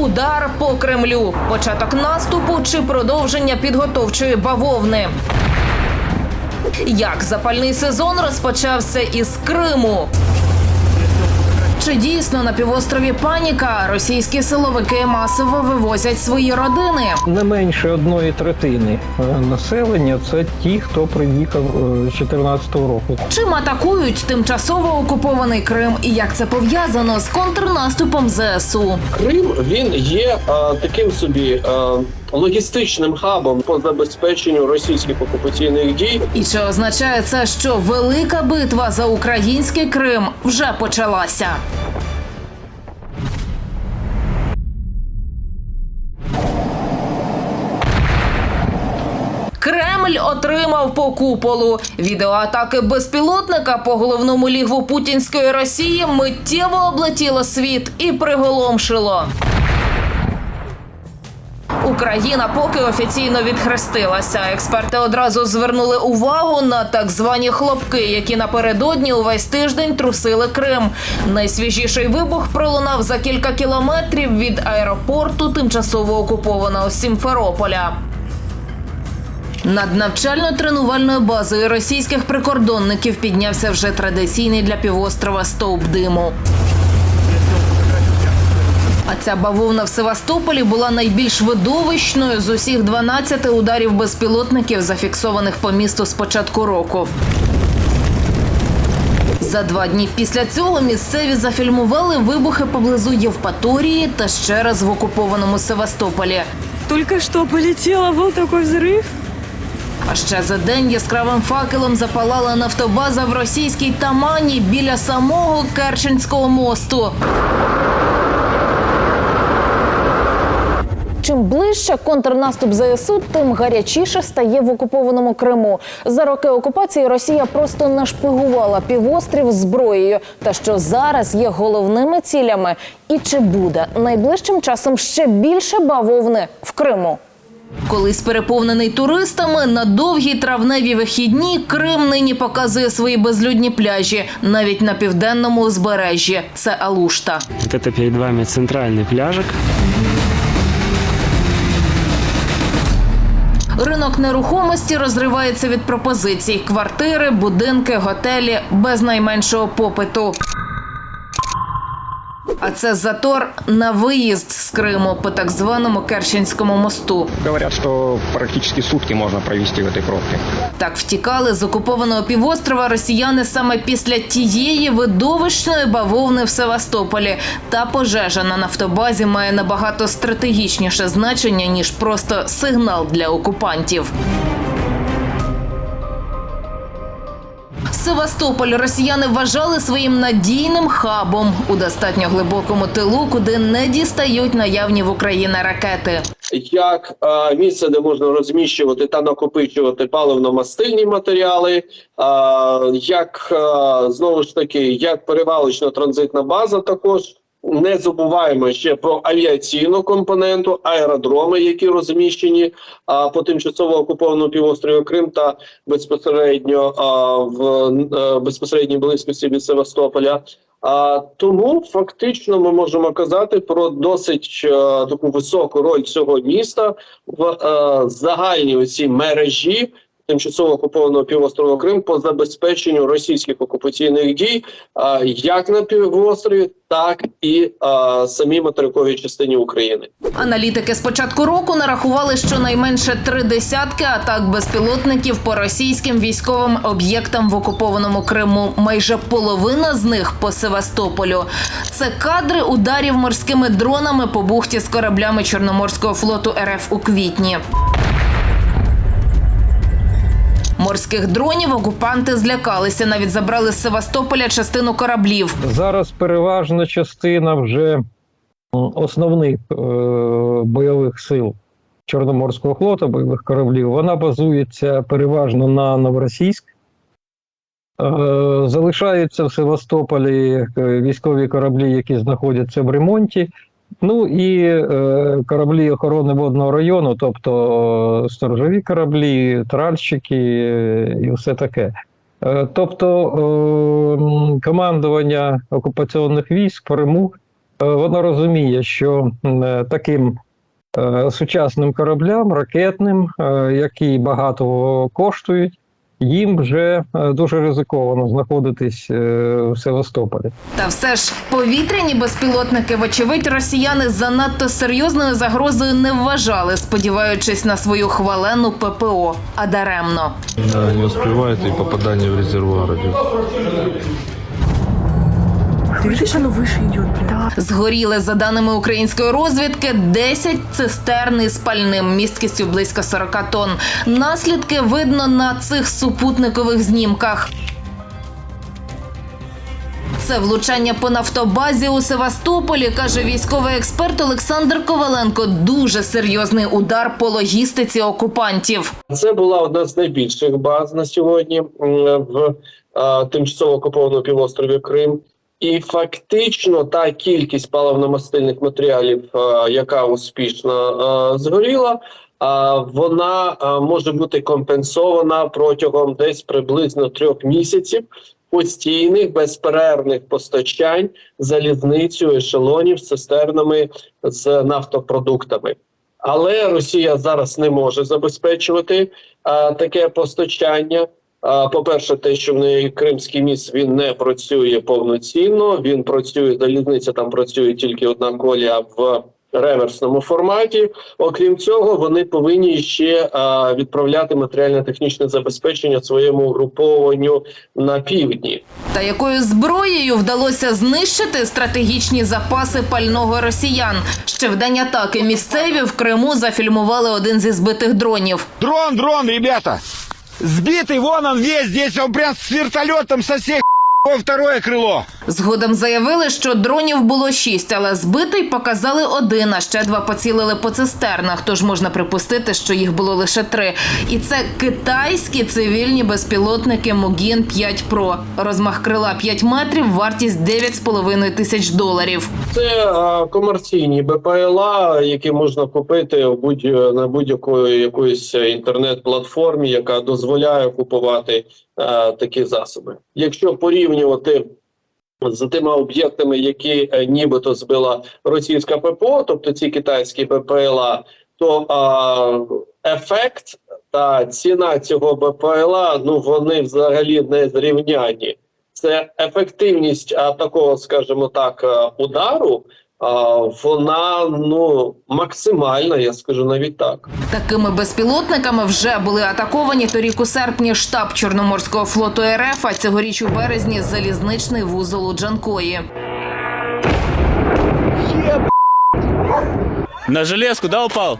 Удар по Кремлю. Початок наступу чи продовження підготовчої бавовни. Як запальний сезон розпочався із Криму? Чи дійсно на півострові паніка? Російські силовики масово вивозять свої родини. Не менше одної третини е, населення це ті, хто приїхав е, з 2014 року. Чим атакують тимчасово окупований Крим і як це пов'язано з контрнаступом ЗСУ? Крим він є е, таким собі е, логістичним хабом по забезпеченню російських окупаційних дій. І чи означає це, що велика битва за український Крим вже почалася? Кремль отримав по куполу. Відеоатаки безпілотника по головному лігву путінської Росії миттєво облетіло світ і приголомшило. Україна поки офіційно відхрестилася. Експерти одразу звернули увагу на так звані хлопки, які напередодні увесь тиждень трусили Крим. Найсвіжіший вибух пролунав за кілька кілометрів від аеропорту тимчасово окупованого Сімферополя. Над навчально-тренувальною базою російських прикордонників піднявся вже традиційний для півострова стовп диму. Ця бавовна в Севастополі була найбільш видовищною з усіх 12 ударів безпілотників, зафіксованих по місту з початку року. За два дні після цього місцеві зафільмували вибухи поблизу Євпаторії та ще раз в окупованому Севастополі. Только что полетело, был такой взрыв. А ще за день яскравим факелом запалала нафтобаза в російській Тамані біля самого Керченського мосту. Чим ближче контрнаступ ЗСУ, тим гарячіше стає в окупованому Криму. За роки окупації Росія просто нашпигувала півострів зброєю, та що зараз є головними цілями. І чи буде найближчим часом ще більше бавовни в Криму? Колись переповнений туристами на довгі травневі вихідні Крим нині показує свої безлюдні пляжі навіть на південному узбережжі. Це Алушта. Вот это перед вами центральный пляжик. Ринок нерухомості розривається від пропозицій: квартири, будинки, готелі без найменшого попиту. А це затор на виїзд з Криму по так званому Керченському мосту. Говорят, что практически сутки можно провести в этой пробке. Так втікали з окупованого півострова росіяни саме після тієї видовищної бавовни в Севастополі. Та пожежа на нафтобазі має набагато стратегічніше значення ніж просто сигнал для окупантів. Севастополь росіяни вважали своїм надійним хабом у достатньо глибокому тилу, куди не дістають наявні в Україні ракети. Як е, місце, де можна розміщувати та накопичувати паливно-мастильні матеріали, е, як е, знову ж таки, як перевалочно-транзитна база, також не забуваємо ще про авіаційну компоненту, аеродроми, які розміщені а, по тимчасово окупованому півострові Крим та безпосередньо а, в е, безпосередній близькості від Севастополя. А тому фактично ми можемо казати про досить е, таку високу роль цього міста в е, загальній цій мережі тимчасово окупованого півострова Крим по забезпеченню російських окупаційних дій, е, як на півострові, так і е, самій материковій частині України. Аналітики з початку року нарахували щонайменше три десятки атак безпілотників по російським військовим об'єктам в окупованому Криму. Майже половина з них по Севастополю. Це кадри ударів морськими дронами по бухті з кораблями Чорноморського флоту РФ у квітні. Морських дронів окупанти злякалися, навіть забрали з Севастополя частину кораблів. Зараз переважна частина вже основних е, бойових сил Чорноморського флоту, бойових кораблів, вона базується переважно на Новоросійськ. Е, залишаються в Севастополі е, військові кораблі, які знаходяться в ремонті. Ну і е, кораблі охорони водного району, тобто е, сторожові кораблі, тральщики е, і все таке. Е, Тобто е, командування окупаційних військ Криму е, вона розуміє, що е, таким е, сучасним кораблям, ракетним, е, які багато коштують, їм вже е, дуже ризиковано знаходитись е, в Севастополі. Та все ж повітряні безпілотники, вочевидь, росіяни занадто серйозною загрозою не вважали, сподіваючись на свою хвалену ППО, а даремно. Да, не успевает і попадання в резервуар. Ты видишь, оно выше идет. Да. Згоріли, за даними української розвідки, 10 цистерн із пальним місткістю близько 40 тонн. Наслідки видно на цих супутникових знімках. Це влучання по нафтобазі у Севастополі, каже військовий експерт Олександр Коваленко. Дуже серйозний удар по логістиці окупантів. Це була одна з найбільших баз на сьогодні в тимчасово окупованому півострові Крим. І фактично та кількість паливно-мастильних матеріалів, е, яка успішно е, згоріла, вона е, може бути компенсована протягом десь приблизно трьох місяців постійних безперервних постачань залізницею ешелонів з цистернами з нафтопродуктами. Але Росія зараз не може забезпечувати таке постачання. А, по-перше, те, що в неї Кримський міст він не працює повноцінно. Він працює залізниця, там працює тільки одна колія в реверсному форматі. Окрім цього, вони повинні ще а, відправляти матеріально-технічне забезпечення своєму угрупованню на півдні. Та якою зброєю вдалося знищити стратегічні запаси пального росіян? Ще в день атаки місцеві в Криму зафільмували один зі збитих дронів. Дрон, дрон, ребята! Сбитый, вон он весь, здесь он прям с вертолетом со всех второе крыло. Згодом заявили, що дронів було шість, але збитий показали один, а ще два поцілили по цистернах. Тож можна припустити, що їх було лише три. І це китайські цивільні безпілотники Могін 5 Pro. Розмах крила 5 метрів, вартість 9,5 тисяч доларів. Це а, комерційні БПЛА, які можна купити в будь на будь-якої якоїсь інтернет-платформі, яка дозволяє купувати а, такі засоби. Якщо порівнювати з тими об'єктами, які е, нібито збила російська ППО, тобто ці китайські БПЛА, то а, ефект та ціна цього БПЛА, ну вони взагалі не зрівняні. Це ефективність а, такого, скажімо так, удару. Вона ну максимальна, я скажу навіть так. Такими безпілотниками вже були атаковані торік у серпні штаб Чорноморського флоту РФ, а цьогоріч у березні залізничний вузол у Джанкої. На железку, да, упал?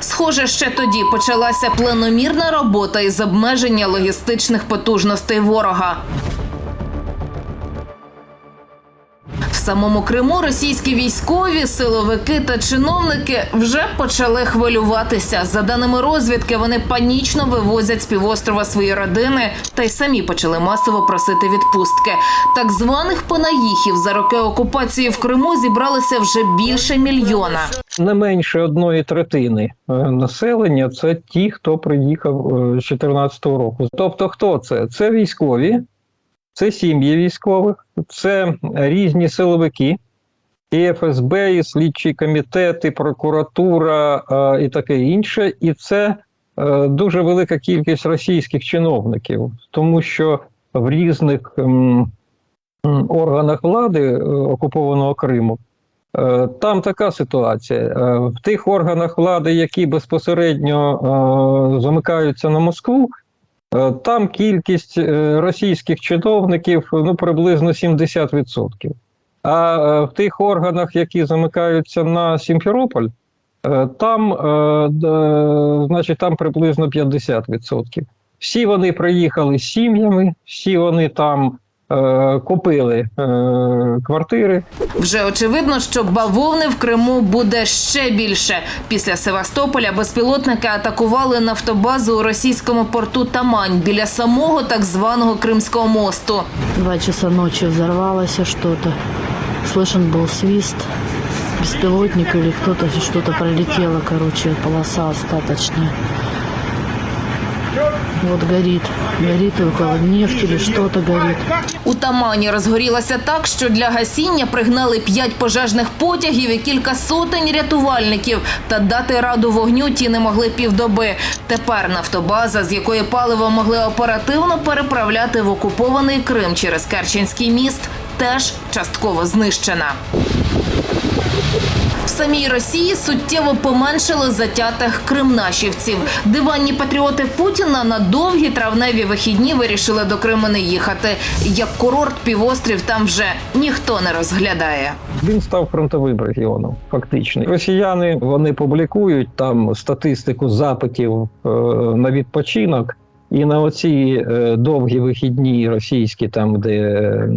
Схоже, ще тоді почалася планомірна робота із обмеження логістичних потужностей ворога. Самому Криму російські військові, силовики та чиновники вже почали хвилюватися. За даними розвідки, вони панічно вивозять з півострова свої родини та й самі почали масово просити відпустки. Так званих панаїхів за роки окупації в Криму зібралося вже більше мільйона. Не менше одної третини е, населення це ті, хто приїхав е, з 2014 року. Тобто, хто це? Це військові, це сім'ї військових, це різні силовики, і ФСБ, і слідчі комітети, прокуратура і таке інше. І це е, дуже велика кількість російських чиновників, тому що в різних м, м, органах влади е, окупованого Криму. Е, Там така ситуація. В тих органах влади, які безпосередньо замикаються на Москву, там кількість е, російських чиновників ну, приблизно 70%. А е, в тих органах, які замикаються на Сімферополь, е, там, е, значить, там приблизно 50%. Всі вони приїхали з сім'ями, всі вони там е, купили е, квартири. Вже очевидно, що бавовни в Криму буде ще більше. Після Севастополя безпілотники атакували нафтобазу у російському порту Тамань біля самого так званого Кримського мосту. Два часа ночи взорвалось что-то. Слышен был свист. Беспилотник или кто-то что-то пролетело, короче, полоса остаточная. Вот горит. Горит около нефть или что-то горит. У Тамані розгорілося так, що для гасіння пригнали п'ять пожежних потягів і кілька сотень рятувальників. Та дати раду вогню ті не могли півдоби. Тепер нафтобаза, з якої паливо могли оперативно переправляти в окупований Крим через Керченський міст, теж частково знищена. Самій Росії суттєво поменшили затятих кримнашівців. Диванні патріоти Путіна на довгі травневі вихідні вирішили до Криму не їхати. Як курорт півострів там вже ніхто не розглядає. Він став фронтовим регіоном, фактично. Росіяни вони публікують там статистику запитів е, на відпочинок. І на оці е, довгі вихідні російські, там де е,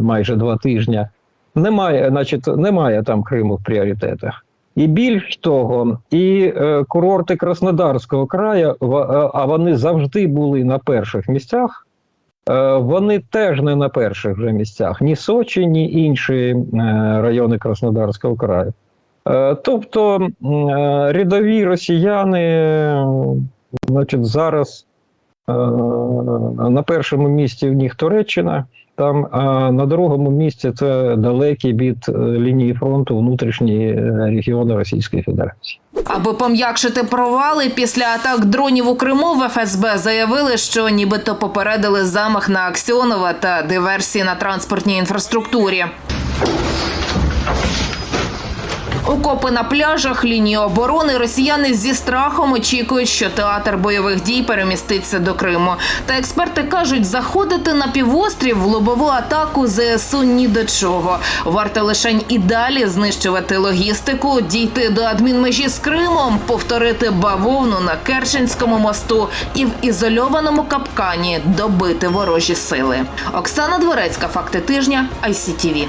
майже два тижні, немає, значить, немає там Криму в пріоритетах. І більш того, і е, курорти Краснодарського краю, в- е, а вони завжди були на перших місцях. Е, Вони теж не на перших вже місцях, ні Сочі, ні інші е, райони Краснодарського краю. Е, Тобто е, рядові росіяни, е, значить, зараз е, на першому місці в них Туреччина, там, на дорогому місці це далекі від е, лінії фронту внутрішні е, регіони Російської Федерації. Аби пом'якшити провали після атак дронів у Криму в ФСБ заявили, що нібито попередили замах на Аксьонова та диверсії на транспортній інфраструктурі. Окопи на пляжах, лінії оборони росіяни зі страхом очікують, що театр бойових дій переміститься до Криму. Та експерти кажуть, заходити на півострів в лобову атаку ЗСУ ні до чого. Варто лише і далі знищувати логістику, дійти до адмінмежі з Кримом, повторити бавовну на Керченському мосту і в ізольованому капкані добити ворожі сили. Оксана Дворецька, факти тижня, ICTV.